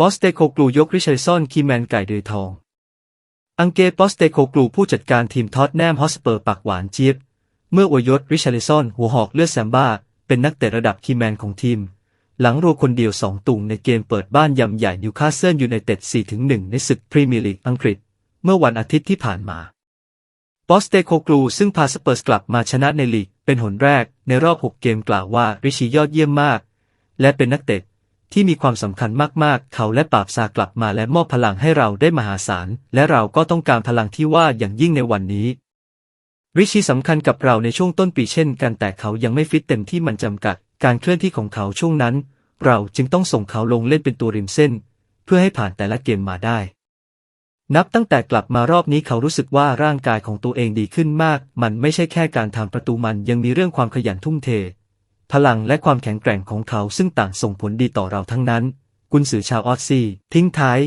ปอสเตโคกลูยกริชาร์ซอนคีแมนไก่เดือยทอง อังเกปอสเตโคกลูผู้จัดการทีมท็อตแนมฮอสเปอร์ปากหวานเจี๊ยบ เมื่ออวยยศริชาร์ซอนหัวหอกเลือดแซมบ้า เป็นนักเตะระดับคีแมนของทีม หลังรัวคนเดียวสองตุ่งในเกมเปิดบ้านยำใหญ่นิวคาสเซิลยูไนเต็ด 4-1 ในศึกพรีเมียร์ลีกอังกฤษ เมื่อวันอาทิตย์ที่ผ่านมาปอสเตโคกลูซึ่งพาสเปอร์สกลับมาชนะในลีกเป็นหนแรกในรอบ 6 เกมกล่าวว่าริชียอดเยี่ยมมาก และเป็นนักเตะ ที่มีความสำคัญมากๆ เขาและปราบซากลับมาและมอบพลังให้เราได้มหาศาล และเราก็ต้องการพลังที่ว่าอย่างยิ่งในวันนี้ ริชีสำคัญกับเราในช่วงต้นปีเช่นกันแต่เขายังไม่ฟิตเต็มที่มันจำกัด การเคลื่อนที่ของเขาช่วงนั้น เราจึงต้องส่งเขาลงเล่นเป็นตัวริมเส้น เพื่อให้ผ่านแต่ละเกมมาได้ นับตั้งแต่กลับมารอบนี้เขารู้สึกว่าร่างกายของตัวเองดีขึ้นมาก มันไม่ใช่แค่การทำประตูมันยังมีเรื่องความขยันทุ่มเท พลังและความแข็งแกร่งของเขาซึ่งต่างส่งผลดีต่อเราทั้งนั้น กุนสือชาวออสซี่ ทิ้งท้าย